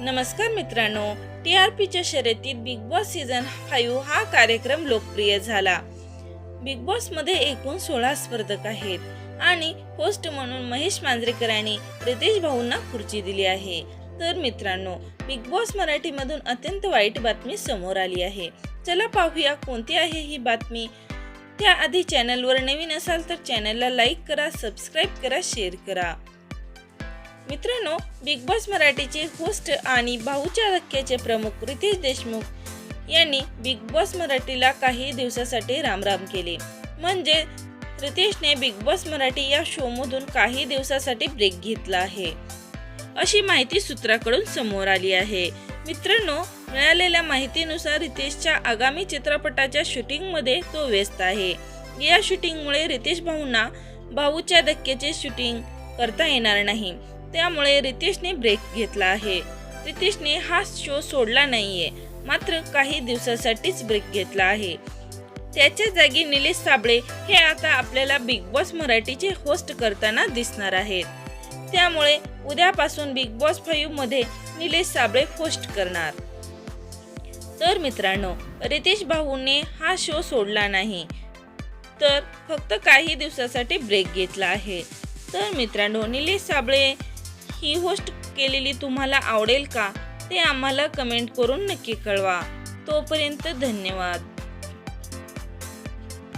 नमस्कार मित्रांनो T R पीच्या शर्यतीत बिग बॉस सीझन फाईव्ह हा कार्यक्रम लोकप्रिय झाला. बिग बॉसमध्ये एकूण सोळा स्पर्धक आहेत आणि होस्ट म्हणून महेश मांजरेकरांनी रितेश भाऊंना खुर्ची दिली आहे. तर मित्रांनो बिग बॉस मराठीमधून अत्यंत वाईट बातमी समोर आली आहे. चला पाहूया कोणती आहे ही बातमी. त्याआधी चॅनलवर नवीन असाल तर चॅनलला लाईक करा सबस्क्राईब करा शेअर करा. मित्रांनो बिग बॉस मराठीचे होस्ट आणि भाऊच्या धक्क्याचे प्रमुख रितेश देशमुख यांनी बिग बॉस मराठीला काही दिवसासाठी रामराम केले. म्हणजे रितेशने बिग बॉस मराठी या शोमधून काही दिवसासाठी ब्रेक घेतला आहे. अशी माहिती सूत्राकडून समोर आली आहे. मित्रांनो मिळालेल्या माहितीनुसार रितेशच्या आगामी चित्रपटाच्या शूटिंगमध्ये तो व्यस्त आहे. या शूटिंगमुळे रितेश भाऊंना भाऊच्या धक्क्याचे शूटिंग करता येणार नाही. त्यामुळे रितेशने ब्रेक घेतला आहे. रितेशने हा शो सोडला नाहीये. मात्र काही दिवसासाठीच ब्रेक घेतला आहे. त्याच्या जागी निलेश साबळे हे आता आपल्याला बिग बॉस मराठीचे होस्ट करताना दिसणार आहेत. त्यामुळे उद्यापासून बिग बॉस फाईव्हमध्ये निलेश साबळे होस्ट करणार. तर मित्रांनो रितेश भाऊने हा शो सोडला नाही. तर फक्त काही दिवसासाठी ब्रेक घेतला आहे. तर मित्रांनो निलेश साबळे ही होस्ट केलेली तुम्हाला आवडेल का ते आम्हाला कमेंट करून नक्की कळवा. तोपर्यंत धन्यवाद.